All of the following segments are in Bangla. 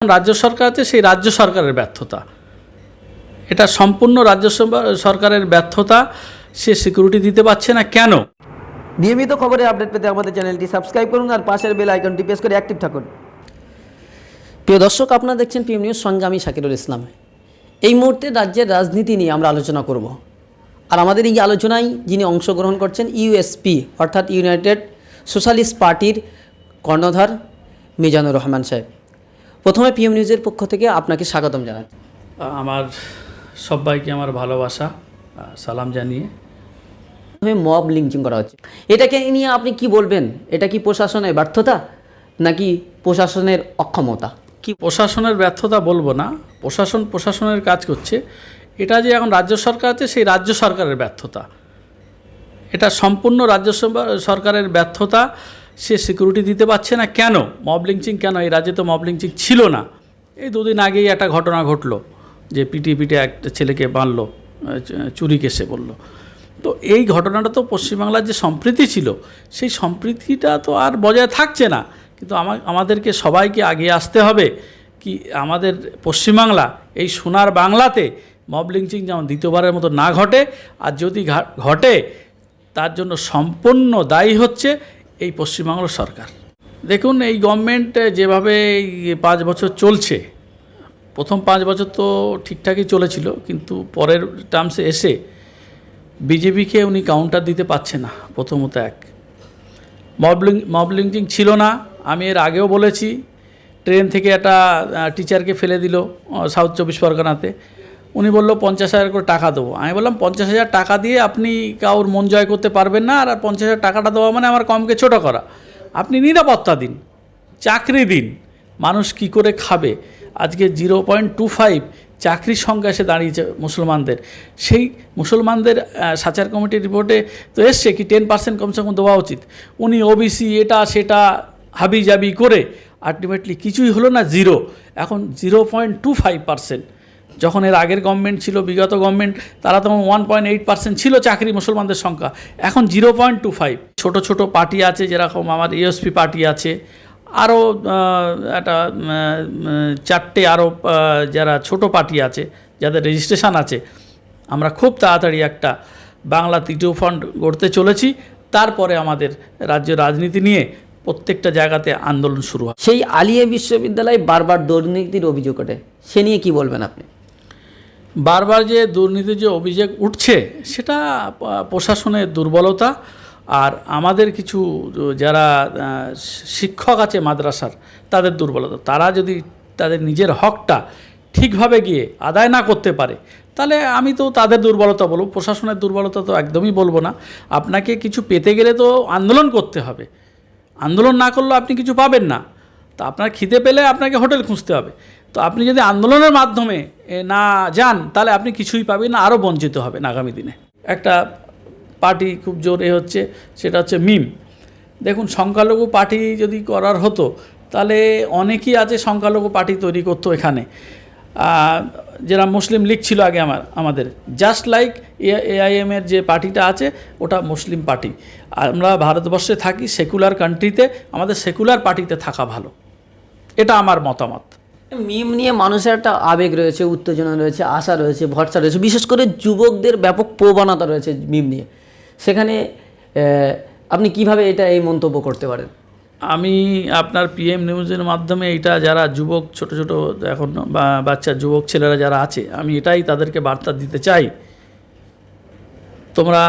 রাজ্য সরকার আছে সেই রাজ্য সরকারের ব্যর্থতা। এটা সম্পূর্ণ রাজ্য সরকারের ব্যর্থতা সে সিকিউরিটি দিতে পারছে না কেন? নিয়মিত খবরের আপডেট পেতে আমাদের চ্যানেলটি সাবস্ক্রাইব করুন আর পাশের বেল আইকনটি প্রেস করে অ্যাক্টিভ থাকুন। প্রিয় দর্শক আপনারা দেখছেন পিএম নিউজ সঙ্গে আমি শাকিরুল ইসলাম। এই মুহূর্তে রাজ্যের রাজনীতি নিয়ে আমরা আলোচনা করব। আর আমাদের এই আলোচনায় যিনি অংশগ্রহণ করছেন ইউএসপি অর্থাৎ ইউনাইটেড সোশ্যালিস্ট পার্টির কর্ণধার মিজানুর রহমান সাহেব। প্রথমে পিএম নিউজের পক্ষ থেকে আপনাকে স্বাগতম জানাই। আমার সবাইকে আমার ভালোবাসা সালাম জানিয়ে। প্রথমে মব লিঞ্চিং করা হচ্ছে। এটাকে নিয়ে আপনি কি বলবেন? এটা কি প্রশাসনের ব্যর্থতা নাকি প্রশাসনের অক্ষমতা? কি প্রশাসনের ব্যর্থতা বলব না। প্রশাসন প্রশাসনের কাজ করছে। এটা যে এখন রাজ্য সরকার আছে সেই রাজ্য সরকারের ব্যর্থতা। এটা সম্পূর্ণ রাজ্য সরকারের ব্যর্থতা। সে সিকিউরিটি দিতে পারছে না। কেন? মব লিঞ্চিং কেন? এই রাজ্যে তো মব লিঞ্চিং ছিল না। এই দুদিন আগেই একটা ঘটনা ঘটলো, যে পিটি পিটে একটা ছেলেকে বাঁধলো চুরি কেসে বলল। তো এই ঘটনাটা তো পশ্চিমবাংলার যে সম্প্রীতি ছিল, সেই সম্প্রীতিটা তো আর বজায় থাকছে না। কিন্তু আমা- আমাদেরকে সবাইকে আগিয়ে আসতে হবে কি আমাদের পশ্চিমবাংলা, এই সোনার বাংলাতে মব লিঞ্চিং যেমন দ্বিতীয়বারের মতো না ঘটে, আর যদি ঘটে, তার জন্য সম্পূর্ণ দায়ী হচ্ছে এই পশ্চিমবাংলা সরকার। দেখুন, এই গভর্নমেন্ট যেভাবে পাঁচ বছর চলছে, প্রথম পাঁচ বছর তো ঠিকঠাকই চলেছিল, কিন্তু পরের টার্মসে এসে বিজেপিকে উনি কাউন্টার দিতে পারছে না, প্রথমত এক। মবলিং মবলিংজিং ছিল না, আমি এর আগেও বলেছি ট্রেন থেকে একটা টিচারকে ফেলে দিল সাউথ চব্বিশ পরগনাতে। উনি বলল পঞ্চাশ হাজার করে টাকা দেবো। আমি বললাম, পঞ্চাশ হাজার টাকা দিয়ে আপনি কাউর মন জয় করতে পারবেন না, আর পঞ্চাশ হাজার টাকাটা দেওয়া মানে আমার কমকে ছোট করা। আপনি নিরাপত্তা দিন, চাকরি দিন, মানুষ কি করে খাবে? আজকে জিরো পয়েন্ট টু ফাইভ চাকরির সংখ্যা এসে দাঁড়িয়েছে মুসলমানদের। সেই মুসলমানদের সাচার কমিটির রিপোর্টে তো এসছে কি টেন পার্সেন্ট কমসে কম দেওয়া উচিত। উনি ওবিসি, এটা, সেটা হাবি জাবি করে আলটিমেটলি কিছুই হলো না, জিরো। এখন zero point two five percent. যখন এর আগের গভর্নমেন্ট ছিল, বিগত গভর্নমেন্ট তারা তখন ওয়ান পয়েন্ট এইট পার্সেন্ট ছিল চাকরি মুসলমানদের সংখ্যা। এখন জিরো পয়েন্ট টু ফাইভ ছোটো ছোটো পার্টি আছে, যেরকম আমার ইএসপি পার্টি আছে। আরও একটা চারটে আরও যারা ছোট পার্টি আছে, যাদের রেজিস্ট্রেশন আছে। আমরা খুব তাড়াতাড়ি একটা বাংলা তৃতীয় ফান্ড গড়তে চলেছি। তারপরে আমাদের রাজ্য রাজনীতি নিয়ে প্রত্যেকটা জায়গাতে আন্দোলন শুরু হয়। সেই আলিয়া বিশ্ববিদ্যালয়ে বারবার দুর্নীতির অভিযোগ ওঠে। সে নিয়ে কি বলবেন আপনি? বারবার যে দুর্নীতির যে অভিযোগ উঠছে, সেটা প্রশাসনের দুর্বলতা আর আমাদের কিছু যারা শিক্ষক আছে মাদ্রাসার, তাদের দুর্বলতা। তারা যদি তাদের নিজের হকটা ঠিকভাবে গিয়ে আদায় না করতে পারে, তাহলে আমি তো তাদের দুর্বলতা বলব, প্রশাসনের দুর্বলতা তো একদমই বলব না। আপনাকে কিছু পেতে গেলে তো আন্দোলন করতে হবে। আন্দোলন না করলেও আপনি কিছু পাবেন না। তা আপনার খিদে পেলে আপনাকে হোটেল খুঁজতে হবে। তো আপনি যদি আন্দোলনের মাধ্যমে এ, না যান তাহলে আপনি কিছুই পাবেন না আরও বঞ্চিত হবেন আগামী দিনে। একটা পার্টি খুব জোরে হচ্ছে সেটা হচ্ছে মিম। দেখুন সংখ্যালঘু পার্টি যদি করার হতো তাহলে অনেকেই আছে সংখ্যালঘু পার্টি তৈরি করতো এখানে। যারা মুসলিম লীগ ছিল আগে আমার আমাদের। জাস্ট লাইক এআইএম এর যে পার্টিটা আছে ওটা মুসলিম পার্টি। আমরা ভারতবর্ষে থাকি সেকুলার কান্ট্রিতে আমাদের সেকুলার পার্টিতে থাকা ভালো। এটা আমার মতামত। মিম নিয়ে মানুষের একটা আবেগ রয়েছে, উত্তেজনা রয়েছে, আশা রয়েছে, ভরসা রয়েছে। বিশেষ করে যুবকদের ব্যাপক প্রবণতা রয়েছে মিম নিয়ে। সেখানে আপনি কীভাবে এটা এই মন্তব্য করতে পারেন? আমি আপনার পিএম নিউজের মাধ্যমে এটা যারা যুবক, ছোট ছোট এখন বা বাচ্চা, যুবক ছেলেরা যারা আছে, আমি এটাই তাদেরকে বার্তা দিতে চাই। তোমরা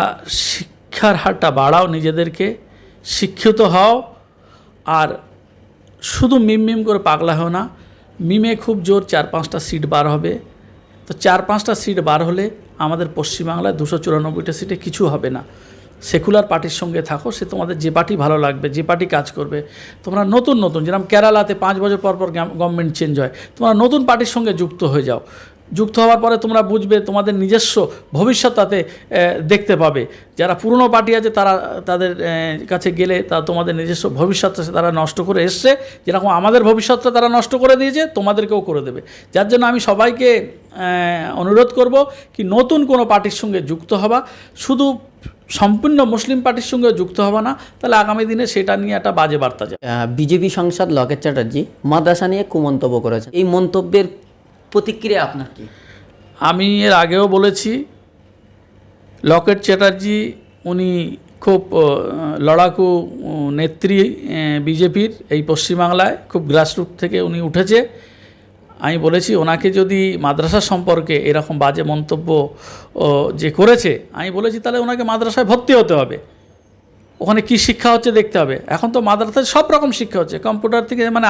শিক্ষার হারটা বাড়াও নিজেদেরকে, শিক্ষিত হও, আর শুধু মিম মিম করে পাগলা হও না মিমে খুব জোর চার পাঁচটা সিট বার হবে। তো চার পাঁচটা সিট বার হলে আমাদের পশ্চিমবাংলায় দুশো চুরানব্বইটা সিটে কিছু হবে না। সেকুলার পার্টির সঙ্গে থাকো, সে তোমাদের যে পার্টি ভালো লাগবে, যে পার্টি কাজ করবে। তোমরা নতুন নতুন, যেরকম কেরালাতে পাঁচ বছর পর পর গভর্নমেন্ট চেঞ্জ হয়, তোমরা নতুন পার্টির সঙ্গে যুক্ত হয়ে যাও। যুক্ত হওয়ার পরে তোমরা বুঝবে তোমাদের নিজস্ব ভবিষ্যৎ তাতে দেখতে পাবে। যারা পুরনো পার্টি আছে তারা, তাদের কাছে গেলে তা তোমাদের নিজস্ব ভবিষ্যৎটা তারা নষ্ট করে এসছে। যেরকম আমাদের ভবিষ্যৎটা তারা নষ্ট করে দিয়েছে, তোমাদেরকেও করে দেবে। যার জন্য আমি সবাইকে অনুরোধ করব কি নতুন কোনো পার্টির সঙ্গে যুক্ত হবা। শুধু সম্পূর্ণ মুসলিম পার্টির সঙ্গে যুক্ত হবা না, তাহলে আগামী দিনে সেটা নিয়ে একটা বাজে বার্তা যায় বিজেপি সাংসদ লকেট চ্যাটার্জি মাদ্রাসা নিয়ে কুমন্তব্য করেছেন এই মন্তব্যের প্রতিক্রিয়া আপনার কি? আমি এর আগেও বলেছি, লকেট চ্যাটার্জি উনি খুব লড়াকু নেত্রী বিজেপির এই পশ্চিমবাংলায়, খুব গ্রাসরুট থেকে উনি উঠেছে। আমি বলেছি, ওনাকে যদি মাদ্রাসা সম্পর্কে এরকম বাজে মন্তব্য যে করেছে, আমি বলেছি তাহলে ওনাকে মাদ্রাসায় ভর্তি হতে হবে। ওখানে কি শিক্ষা হচ্ছে দেখতে হবে। এখন তো মাদ্রাসায় সব রকম শিক্ষা হচ্ছে। কম্পিউটার থেকে মানে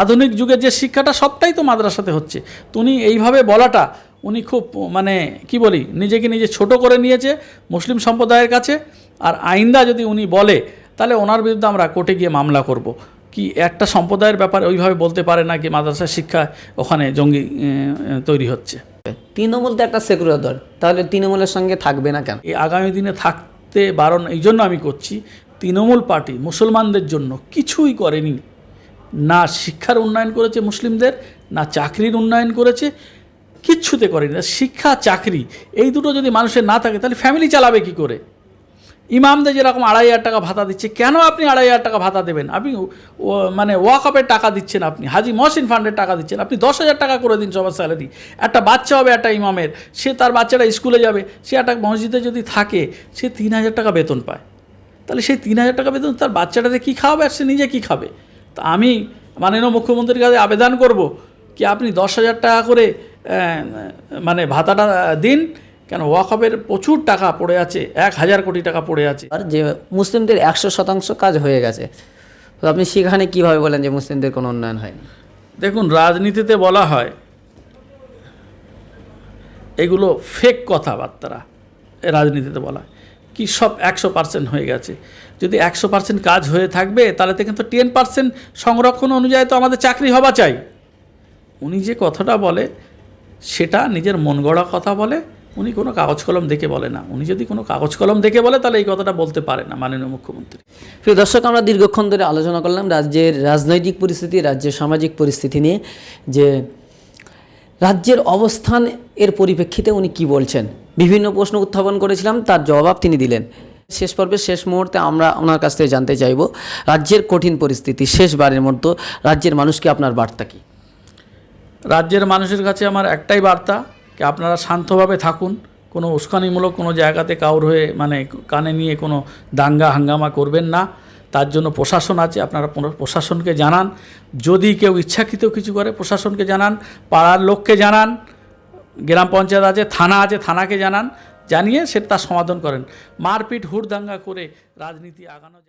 আধুনিক যুগের যে শিক্ষাটা সবটাই তো মাদ্রাসাতে হচ্ছে। তো উনি এইভাবে বলাটা উনি খুব মানে কি বলি নিজেকে নিজে ছোট করে নিয়েছে মুসলিম সম্প্রদায়ের কাছে। আর আইন্দা যদি উনি বলে তাহলে ওনার বিরুদ্ধে আমরা কোর্টে গিয়ে মামলা করব। কি একটা সম্প্রদায়ের ব্যাপারে ওইভাবে বলতে পারে না কি মাদ্রাসা শিক্ষা ওখানে জঙ্গি তৈরি হচ্ছে। তৃণমূল তো একটা সেকুলার দল তাহলে তৃণমূলের সঙ্গে থাকবে না কেন? এই আগামী দিনে থাকতে বারণ, এই জন্য আমি করছি, তৃণমূল পার্টি মুসলমানদের জন্য কিছুই করেনি। না শিক্ষার উন্নয়ন করেছে মুসলিমদের, না চাকরির উন্নয়ন করেছে, কিচ্ছুতে করেনি। শিক্ষা, চাকরি, এই দুটো যদি মানুষের না থাকে, তাহলে ফ্যামিলি চালাবে কি করে? ইমামদের যেরকম আড়াই হাজার টাকা ভাতা দিচ্ছে, কেন আপনি আড়াই হাজার টাকা ভাতা দেবেন? আপনি মানে ওয়াকআপের টাকা দিচ্ছেন আপনি, হাজি মহসিন ফান্ডের টাকা দিচ্ছেন, আপনি দশ হাজার টাকা করে দিন সবার স্যালারি। একটা বাচ্চা হবে একটা ইমামের, সে তার বাচ্চাটা স্কুলে যাবে, সে একটা মসজিদে যদি থাকে, সে তিন হাজার টাকা বেতন পায়। তাহলে সেই তিন হাজার টাকা বেতন তার বাচ্চাটাতে কী খাওয়াবে আর সে নিজে কী খাবে? তা আমি মাননীয় মুখ্যমন্ত্রীর কাছে আবেদন করব, কি আপনি দশ হাজার টাকা করে মানে ভাতাটা দিন কেন ওয়াকফের প্রচুর টাকা পড়ে আছে এক হাজার কোটি টাকা পড়ে আছে। আর যে মুসলিমদের একশো শতাংশ কাজ হয়ে গেছে তো আপনি সেখানে কীভাবে বলেন যে মুসলিমদের কোনো উন্নয়ন হয়নি? দেখুন রাজনীতিতে বলা হয় এগুলো ফেক কথাবার্তারা রাজনীতিতে বলা হয়। কি সব একশো পার্সেন্ট হয়ে গেছে। যদি একশো পার্সেন্ট কাজ হয়ে থাকবে তাহলে তো কিন্তু টেন পার্সেন্ট সংরক্ষণ অনুযায়ী তো আমাদের চাকরি হওয়া চাই। উনি যে কথাটা বলে সেটা নিজের মন গড়া কথা বলে উনি কোনো কাগজ কলম দেখে বলে না। উনি যদি কোনো কাগজ কলম দেখে বলে তাহলে এই কথাটা বলতে পারে না মাননীয় মুখ্যমন্ত্রী। প্রিয় দর্শক আমরা দীর্ঘক্ষণ ধরে আলোচনা করলাম রাজ্যের রাজনৈতিক পরিস্থিতি রাজ্যের সামাজিক পরিস্থিতি নিয়ে যে রাজ্যের অবস্থান এর পরিপ্রেক্ষিতে উনি কি বলছেন। বিভিন্ন প্রশ্ন উত্থাপন করেছিলাম তার জবাব তিনি দিলেন। শেষ পর্বে শেষ মুহূর্তে আমরা ওনার কাছ থেকে জানতে চাইব রাজ্যের কঠিন পরিস্থিতি শেষবারের মতো রাজ্যের মানুষকে আপনার বার্তা কি? রাজ্যের মানুষের কাছে আমার একটাই বার্তা আপনারা শান্তভাবে থাকুন, কোনো উস্কানিমূলক কোনো জায়গাতে কাউর হয়ে মানে কানে নিয়ে কোনো দাঙ্গা হাঙ্গামা করবেন না। তার জন্য প্রশাসন আছে, আপনারা পুনঃ প্রশাসনকে জানান। যদি কেউ ইচ্ছাকৃত কিছু করে, প্রশাসনকে জানান। পাড়ার লোককে জানান। গ্রাম পঞ্চায়েত আছে, থানা আছে, থানাকে জানান। জানিয়ে সে তার সমাধান করেন। মারপিট হুড়দাঙ্গা করে রাজনীতি আগানো